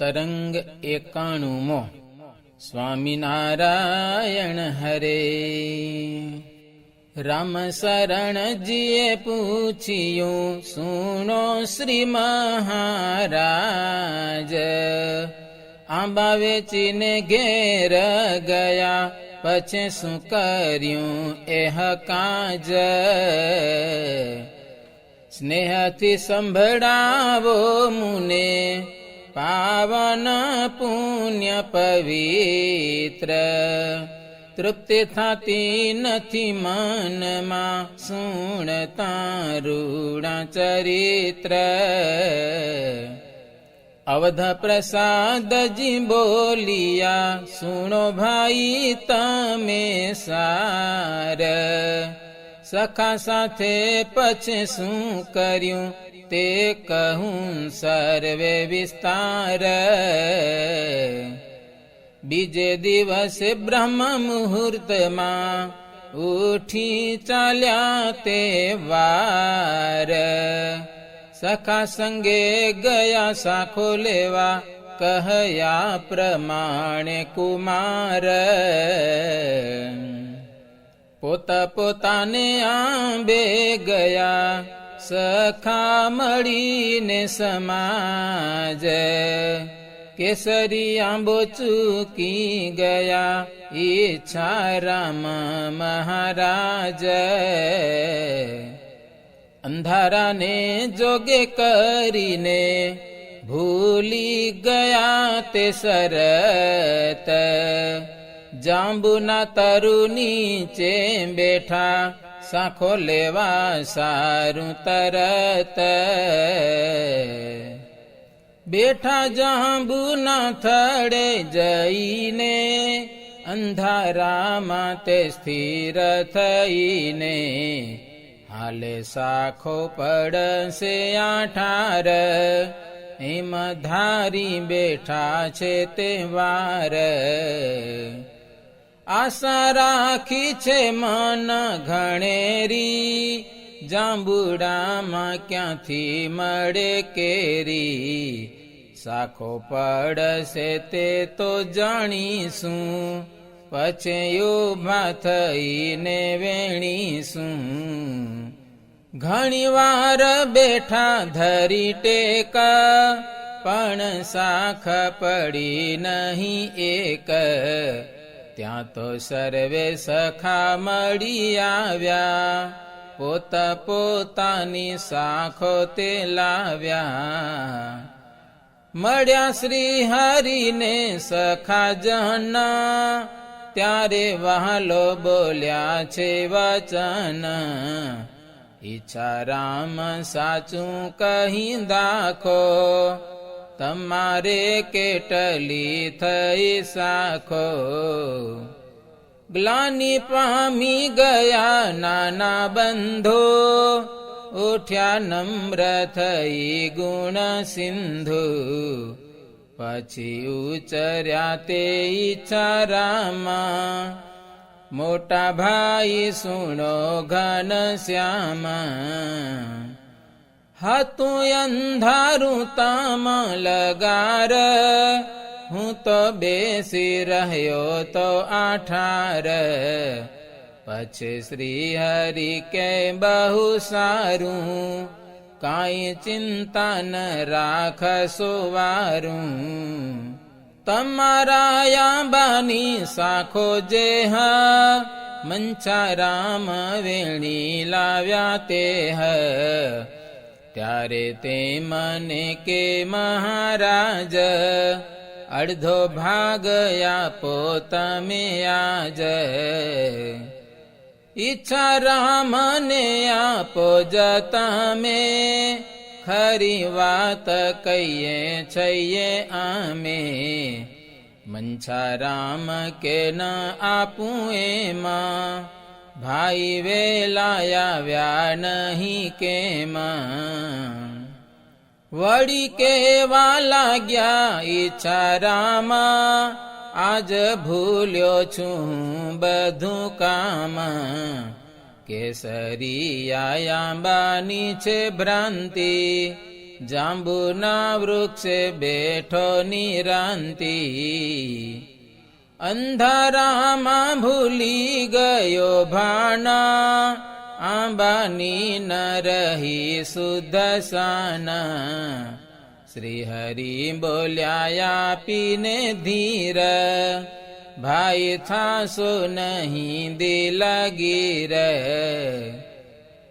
તરંગ એકાણુમો. સ્વામિનારાયણ હરે. રામ શરણજીએ પૂછ્યું સુનો શ્રી મહારાજ, આંબા વેચીને ઘેર ગયા, પછી શું કર્યું એ કાજ સ્નેહથી સંભળાવો મુને. પાવન પુણ્ય પવિત્ર. તૃપ્તિ થતી નથી મનમાં સુણતા રૂણા ચરિત્ર. અવધ પ્રસાદજી બોલિયા, સુણો ભાઈ તમે સાર. સખા સાથે પછી શું કર્યું? તે કહું સર્વે વિસ્તાર. બીજે દિવસે બ્રહ્મ મુહૂર્તમાં ઉઠી ચાલ્યા તે વાર. સખા સંગે ગયા સાખો લેવા કહ્યા પ્રમાણે કુમાર. પોતા પોતાને આંબે ગયા સખા મળીને સમાજ કેસરી આંબો ચૂકી ગયા ઈચ્છા રામ મહારાજ. અંધારાને જોગે કરીને ભૂલી ગયા તે સરત જાંબુના તરુ નીચે બેઠા સાખો લેવા સારું તરત. બેઠા જાંબુના થડે જઈને અંધારામાં તે સ્થિર થઈને હાલે સાખો પડશે આઠાર. એમાં ધારી બેઠા છે તે વાર. આશા રાખી છે મન ઘણેરી, જાંબુડામાં ક્યાંથી મળે કેરી? સાખો પડશે તે તો જાણીશું પછી ઊભા થઈને વેણીશું. ઘણી વાર બેઠા ધરી ટેકા, પણ સાખ પડી નહીં એક. ત્યાં તો સર્વે સખા મળી આવ્યા. પોતા પોતાની સાખો તે લાવ્યા. મળ્યા શ્રી હરિને સખા જના. ત્યારે વહાલો બોલ્યા છે વચન. ઈચ્છા રામ સાચું કહી દાખો. તમારે કેટલી થઈ સાખો? ગ્લાની પામી ગયા નાના બંધો, ઉઠ્યા નમ્ર થઈ ગુણ સિંધુ. પછી ઉચર્યા તે ઈચ્છા મોટા ભાઈ સુણો ઘન શ્યામા. હતું અંધારું તામ લગાર. હું તો બેસી રહ્યો તો આઠાર. પછી શ્રી હરિ કે બહુ સારું. કાંઈ ચિંતા ન રાખ સુવારું તમારા યાબાની સાખો જે હા, મંચા રામ વેણી લાવ્યા તે હ. ત્યારે તે મને કે, મહારાજ, અડધો ભાગ આપો તમે આજ. ઈચ્છા રામને આપો જતા મે ખરી વાત કહીએ છઈએ આમે મંછા રામ કે ના આપું એમાં. ભાઈ વ્યા નહીં કેમાં? વળી કેવા લાગ્યા ઈચ્છારામાં આજ ભૂલ્યો છું બધું કામ. કેસરી આયાંબાની છે ભ્રાંતિ, જાંબુના વૃક્ષે બેઠો નિરાંતિ. અંધારામાં ભૂલી ગયો ભાણા. આંબાની ન રહી શુદ્ધ સાના. શ્રી હરિ બોલ્યા પીને ધીર. ભાઈ થાશો નહીં દિલગીર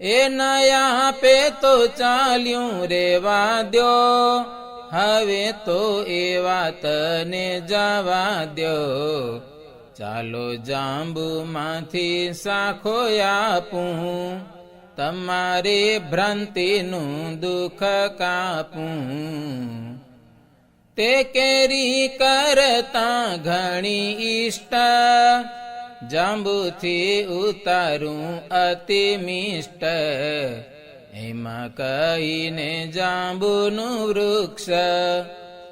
એ નયા પે તો ચાલ્યું રેવા દ્યો. હવે તો એ વાતને જવા દ્યો. ચાલો જાંબુમાંથી સાખો આપું. તમારે ભ્રાંતિનું દુઃખ કાપું. તે કેરી કરતા ઘણી ઈષ્ટ. જાંબુથી ઉતારું અતિ મિષ્ટ એમાં કહીને જાંબુનું વૃક્ષ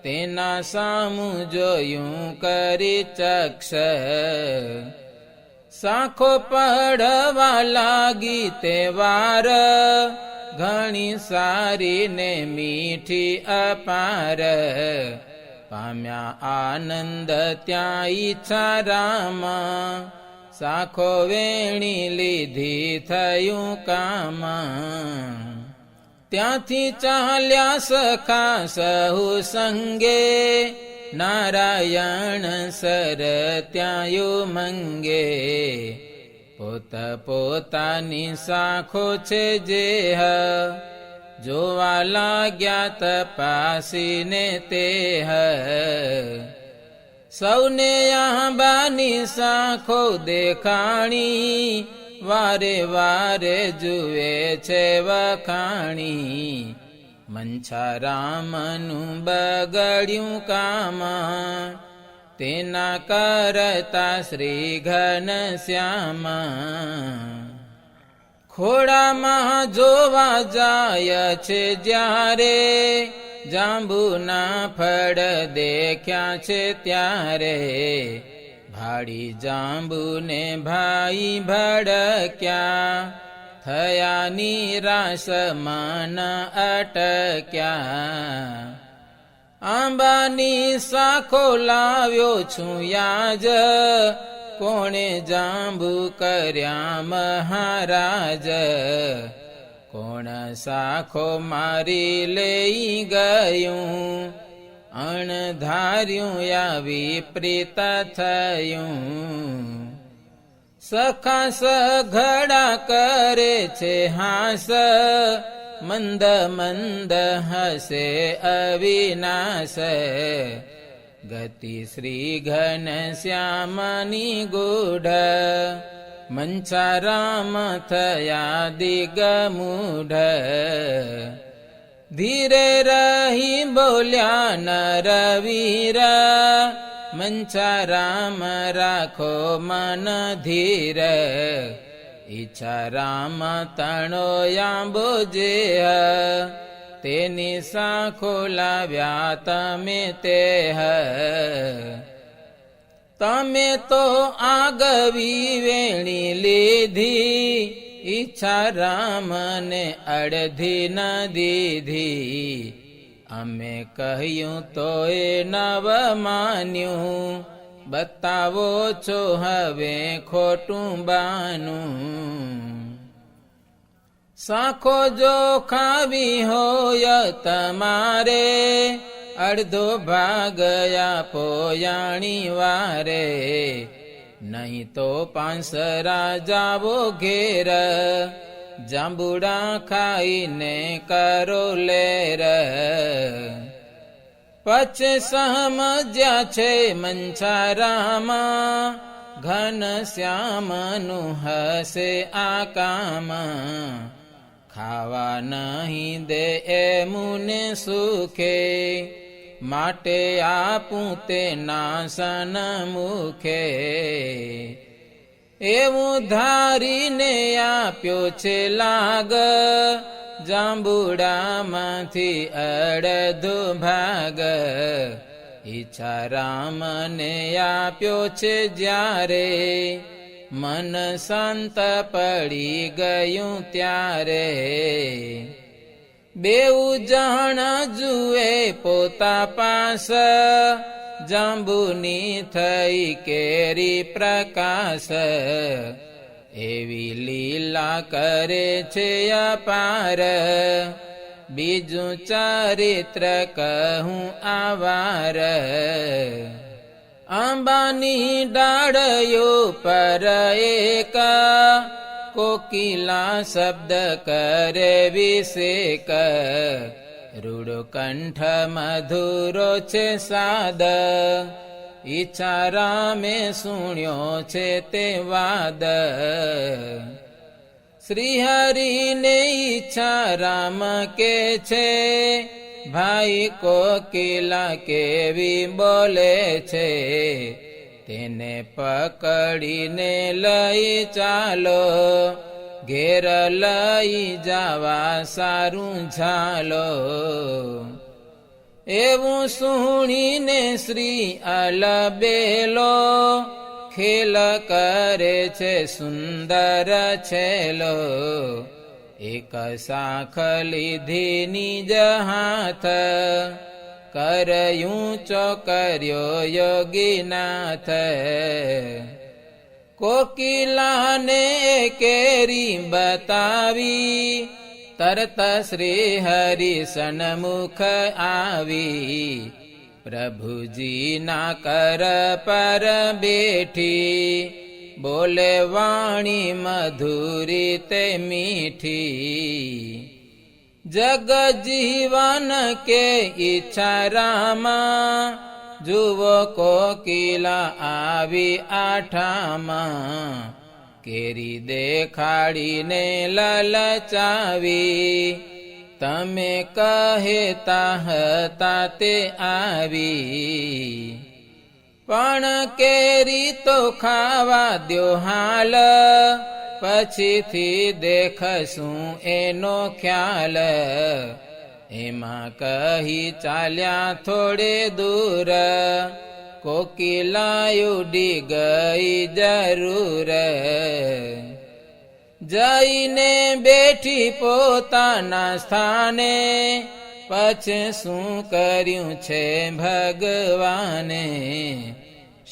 તેના સામું જોયું કરી ચક્ષ. સાખો પડવા લાગી તે વાર ઘણી સારી ને મીઠી અપાર. પામ્યા આનંદ ત્યાં ઈચ્છા રામ. સાખો વેણી લીધી થયું કામ. ત્યાંથી ચાલ્યા સખા સહુ સંગે. નારાયણ સર ત્યાંયું મંગે. પોત પોતાની સાખો છે જે જોવા લાગ્યા તપાસીને તે સૌને આંબાની સાખો દેખાણી, વારે વારે જુએ છે વખાણી. મંછારામનું બગડ્યું કામ, તેના કરતા શ્રી ઘન શ્યામ. ખોડામાં જોવા જાય છે જ્યારે જાંબુના ફળ દેખ્યા છે ત્યારે ભાડી જાંબુને ભાઈ ભડક્યા, થયા નિરાશ મન અટક્યા. આંબાની સાખો લાવ્યો છું યાજ, કોણે જાંબુ કર્યા મહારાજ? કોણ સાખો મારી લઈ ગયું? અણધાર્યું આવી પ્રીત થયું? સખા સઘડા કરે છે હાસ, મંદ મંદ હસે અવિનાશ. ગતિ શ્રી ઘન શ્યામની ગૂઢ મંચારામ થયા દિગમૂઢ ધીરે રહી બોલ્યા નરવીર મંચારામ રાખો મન ધીર. ઈચ્છા રામ તણો યાંબો જે તેની સાખો લાવ્યા તમે તે તમે તો આગવી વેણી લીધી, ઈચ્છા રામને અડધી ન દીધી. અમે કહ્યું તો એ નવ માન્યું, બતાવો છો હવે ખોટું બાનું. સાખો જો ખાવી હોય તમારે અડધો ભાગ આપો યાણી વારે, નહીં તો પાંસરા જાવો ઘેર. જાંબુડા ખાઈને કરો લેર. પછી સમજ્યા છે મંછારામાં, ઘન શ્યામનું હસે આ કામ. ખાવા નહીં દે એ મુને સુખે. માટે આપું તે નાસન મુખે. એવું ધારીને આપ્યો છે લાગ, જાંબુડામાંથી અડધો ભાગ. ઈચ્છા રામને આપ્યો છે જ્યારે મન શાંત પડી ગયું ત્યારે. બેઉ જણ જુએ પોતા પાસ. જાંબુની થઈ કેરી પ્રકાશ. એવી લીલા કરે છે અપાર. બીજું ચારિત્ર કહું આવાર. અંબાની ડાળયો પર એક કોકિલા શબ્દ કરે વિષેક રૂડો કંઠ મધુરો છે સાદ ઈચ્છા રામે સુણ્યો છે તે વાદ શ્રીહરિને ઈચ્છા રામ કે છે ભાઈ કોકિલા કેવી બોલે છે તેને પકડીને લઈ ચાલો, ઘેર લઈ જવા સારું ઝાલો. એવું સુણીને શ્રી અલબેલો, ખેલ કરે છે સુંદર છેલો. એક શાખ લીધી નિજ હાથ કરયું ચોકર્યો યોગીનાથ? કોકિલાને કેરી બતાવી, તરત શ્રી હરિ સન્મુખ આવી. પ્રભુજી ના કર પર બેઠી, બોલે વાણી મધુરી તે મીઠી. જગ જીવન કે ઈચ્છા રામા જુવો કોકિલા આવી આઠામાં કેરી દેખાડીને લલચાવી તમે કહેતા હતા તે આવી પણ કેરી તો ખાવા દ્યો હાલ પછીથી દેખશું એનો ખ્યાલ. એમાં કહી ચાલ્યા થોડે દૂર. કોકિલાયુ ઉડી ગઈ જરૂર. જઈને બેઠી પોતાના સ્થાને, પછી શું કર્યું છે ભગવાને?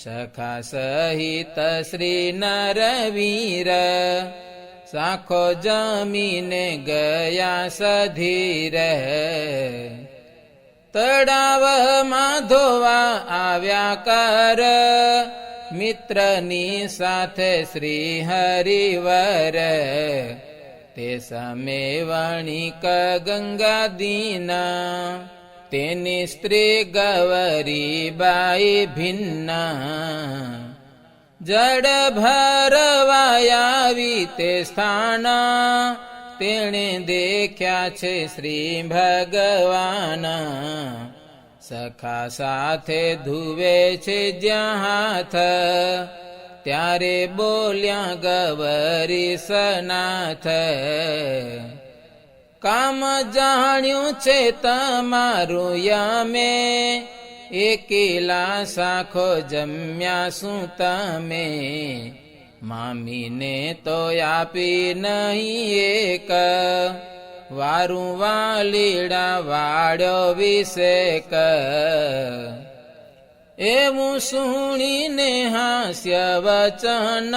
સખા સહિત શ્રી નરવીર, સાખો જમીને ગયા સધીર. તળાવમાં ધોવા આવ્યા કર, મિત્રની સાથે શ્રી હરિવર. તે સમે વણિક ગંગા દીના તેની સ્ત્રી ગવરી બાઈ ભિન્ના. જડ ભરવાયાવી તે સ્થાન. તેણે દેખ્યા છે શ્રી ભગવાન. સખા સાથે ધુવે છે જ્યાં હાથ. ત્યારે બોલ્યા ગવરી સનાથ. કામ જાણ્યું છે તમારું યમે. એકેલા સાખો જમ્યા શું તમે? મામીને તો આપી નહીં એક. વારું વાલીડા વાળ્યો ક એવું સુણીને હાસ્ય વચન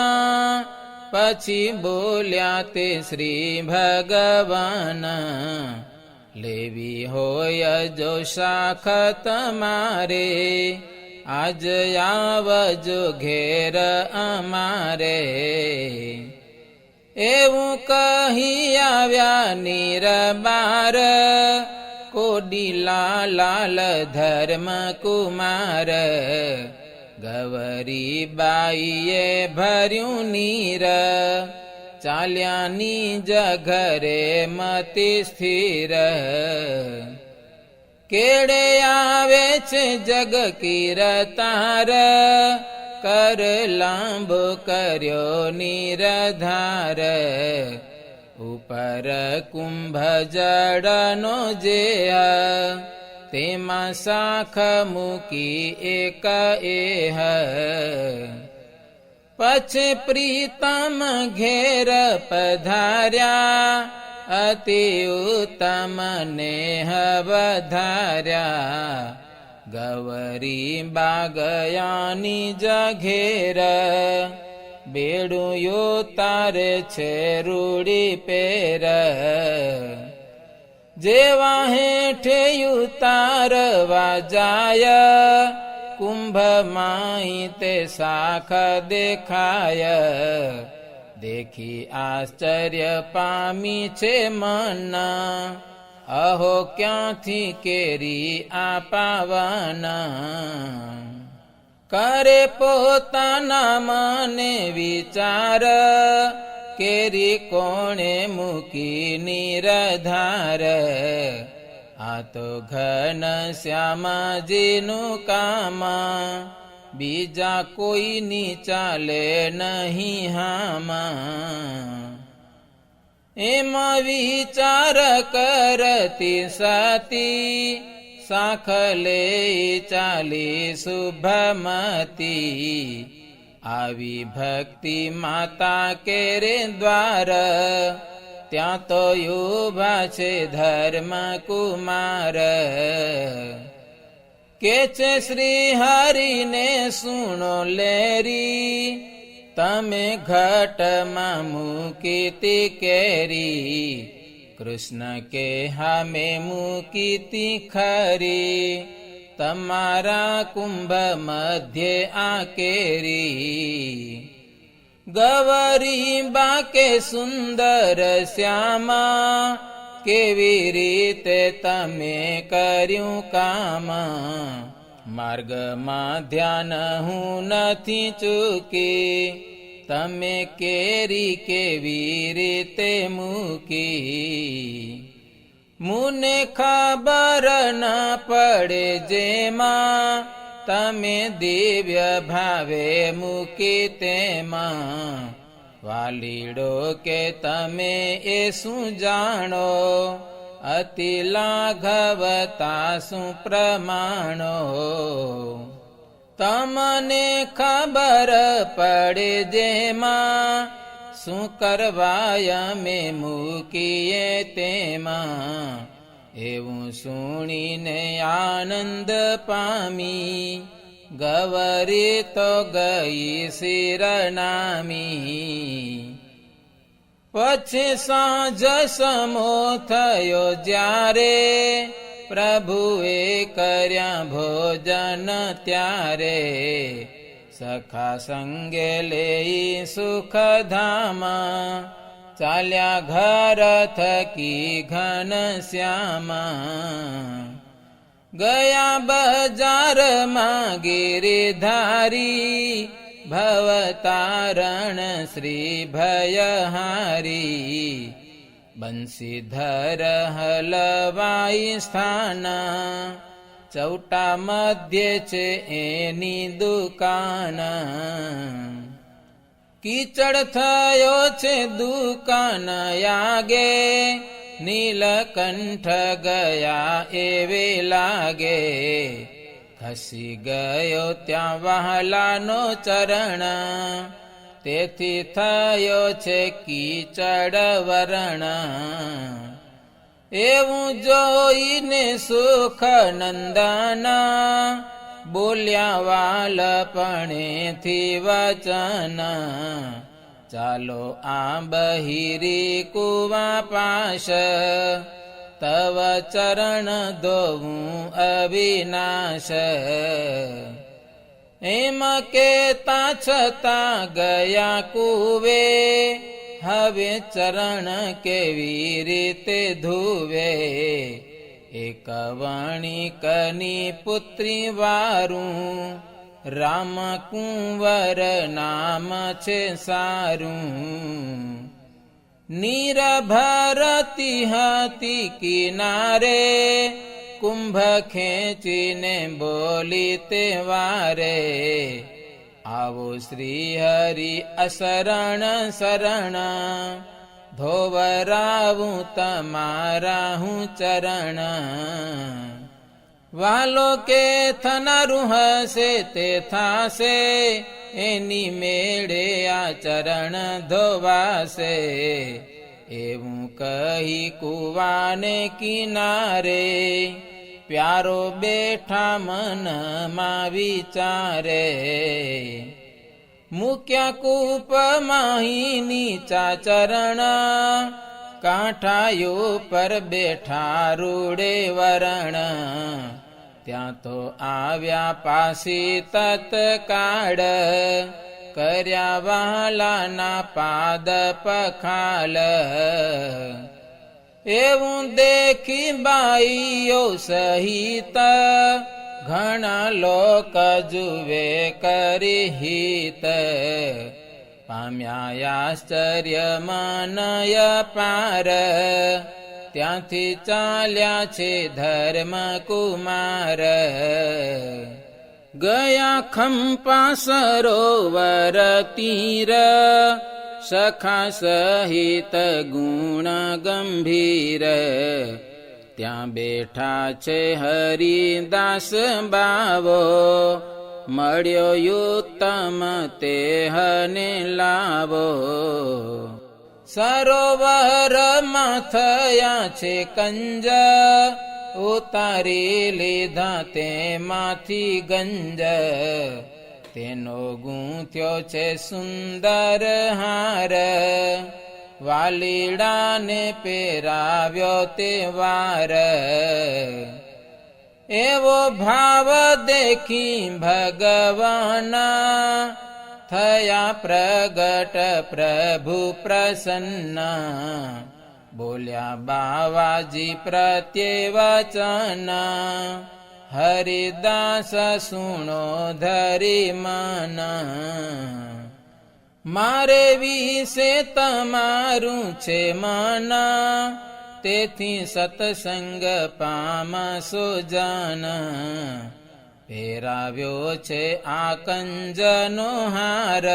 પછી બોલ્યા તે શ્રી ભગવાન, લેવી હોય જો શાખ તમારે આજ આવજો ઘેર અમારે. એવું કહી આવ્યા નિરબાર કોડી લાલ ધર્મ કુમાર ગવરી બાઈએ ભર્યું નીર ચાલ્યાની જઘરે મતિ સ્થિર કેડે આવે છે જગ કીરતાર કર લાંબો કર્યો નિરધાર ઉપર કુંભ જડનો જે તેમાં શાખ મૂકી એક એહ પછી પ્રીતમ ઘેર પધાર્યા, અતિ ઉત્તમ નેહ વધાર્યા. ગવરી બાગયાની જઘેર બેડું તારે છે રૂડી પેર. જેવા હેઠે ઉતારવા જાય કુંભ માઈ તે શાખ દેખાય. દેખી આશ્ચર્ય પામી છે મન, અહો ક્યાંથી કેરી આ પાવાના? કરે પોતાના મને વિચાર કેરી કોણે મૂકી નિરધાર? આ તો ઘન શ્યામાજીનું કામ. બીજા કોઈની ચાલે નહીં હામાં. એમાં વિચાર કરતી સતી સાખલે ચાલી શુભમતી. આવી ભક્તિ માતા કેરે દ્વાર? ત્યાં તો યુભા છે ધર્મ કુમાર. કે છે શ્રી હરિને સુણો લેરી? તમે ઘટમાં મૂકીતી કેરી? કૃષ્ણ કે હામે મૂકીતી ખરી? તમારા કુંભ મધ્ય આ કેરી ગવરી બાકે સુંદર શ્યામા. કેવી રીતે તમે કર્યું કામ? માર્ગમાં ધ્યાન હું નથી ચૂકી. તમે કેરી કેવી રીતે મૂકી? મુને ખબર ન પડે જેમાં તમે દિવ્ય ભાવે મૂકી તેમાં. વાલીડો કે તમે એ શું જાણો? અતિ લાઘવતા શું પ્રમાણો? તમને ખબર પડે જેમાં શું કરવાયા મેં મૂકીએ તેમાં? એવું સુણીને આનંદ પામી. ગવરી તો ગઈ શિરનામી. પછી સાંજ સમો થયો જ્યારે પ્રભુએ કર્યા ભોજન ત્યારે સખા સંગે લઈ સુખધામા ચાલ્યા ઘર થકી ઘન શ્યામા ગયા બજારમાં ગિરિધારી ભવતારણ શ્રી ભયહારી બંસીધર હલવાઈ સ્થાન ચૌટા મધ્ય છે એની દુકાન. કીચડ થયો છે દુકાન આગે નીલકંઠ ગયા એવે લાગે. ખસી ગયો ત્યાં વહાલાનો ચરણ. તેથી થયો છે કીચડ વરણ. એવું જોઈને સુખ નંદના બોલ્યા વાલપણેથી વચન, ચાલો આ બહિરી કુવા પાશ, તવ ચરણ ધોવું અવિનાશ. એમ કેતા છતાં ગયા કુવે હવે ચરણ કેવી રીતે ધુવે? એક વણિકની પુત્રી વારું, રામ કુંવર નામ છે સારું. નિરભરતી હતી કિનારે, કુંભ ખેંચીને બોલી તે વારે આવો શ્રી હરિ અસરણ શરણ. ધોવરાવું તમારા હું ચરણ. વાલો કે થનારું હશે તે થાશે, એની મેળે આ ચરણ ધોવાશે. એવું કહી કુવાને કિનારે પ્યારો બેઠા મનમાં વિચારે, મૂક્યા કૂપ માહિની ચાચરણ, કાંઠાયો પર બેઠા રૂડે વરણ. ત્યાં તો આવ્યા પાસી તત્કાળ, કર્યા વહાલાના પાદ પખાલ. એવું દેખી બાઈઓ સહિત ઘણા લોક જુવે કરી હિત પામ્યા આશ્ચર્ય માનય પાર ત્યાંથી ચાલ્યા છે ધર્મ કુમાર ગયા ખંપા સરોવર તીર સખા સહિત ગુણ ગંભીર. ત્યાં બેઠા છે હરિદાસ બાવો. મળ્યો યુત્તમ તે હને લાવો. સરોવરમાં થયા છે કંજ. ઉતારી લીધા તેમાંથી ગંજ. તેનો ગૂંથ્યો છે સુંદર હાર. વાલીડાને પેરાવ્યો તે વાર. એવો ભાવ દેખી ભગવાના થયા પ્રગટ પ્રભુ પ્રસન્ન. બોલ્યા, બાવાજી, પ્રત્યે વચન. હરિદાસ સુણો ધરી માના. મારે વિશે તમારું છે માના. તેથી સત્સંગ પામશો જન પહેરાવ્યો છે આ કંજનો હાર.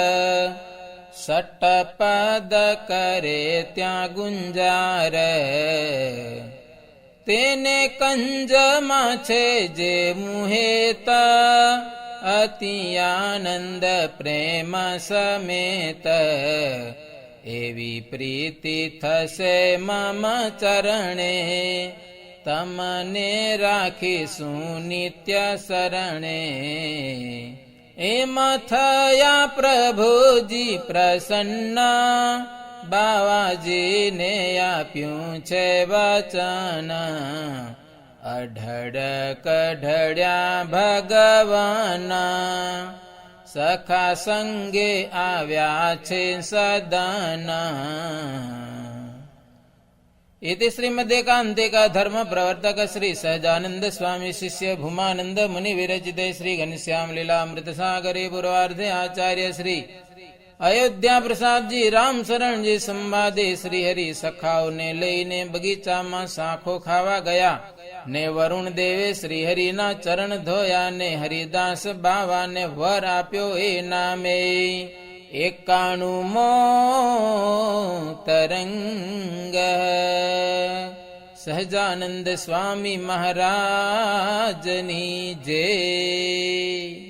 સટપદ કરે ત્યાં ગુંજાર. તેને કંજમાં છે જે મુહેત, અતિ આનંદ પ્રેમ સમેત. એવી પ્રીતિ થશે મમ ચરણે, તમને રાખીશું નિત્ય શરણે. એમ થયા પ્રભુજી પ્રસન્ન બાવાજીને આપ્યું છે વચન અઢળ કઢળ્યા ભગવાન સખા સંગે આવ્યા છે સદન इति श्रीमदेकान्तिका धर्म प्रवर्तक श्री सहजानंद स्वामी शिष्य भूमानंद मुनि विरचिते श्री घनश्याम लीलामृत सागरे पूर्वार्धे आचार्य श्री અયોધ્યા પ્રસાદજી રામ શરણજી સંવાદે શ્રી હરિ સખાઓને લઈને બગીચામાં સાખો ખાવા ગયા. ને વરુણ દેવે શ્રીહરિના ચરણ ધોયા ને હરિદાસ બાવાને વર આપ્યો એ નામે. એકાણું મો તરંગ. સહજાનંદ સ્વામી મહારાજની જય.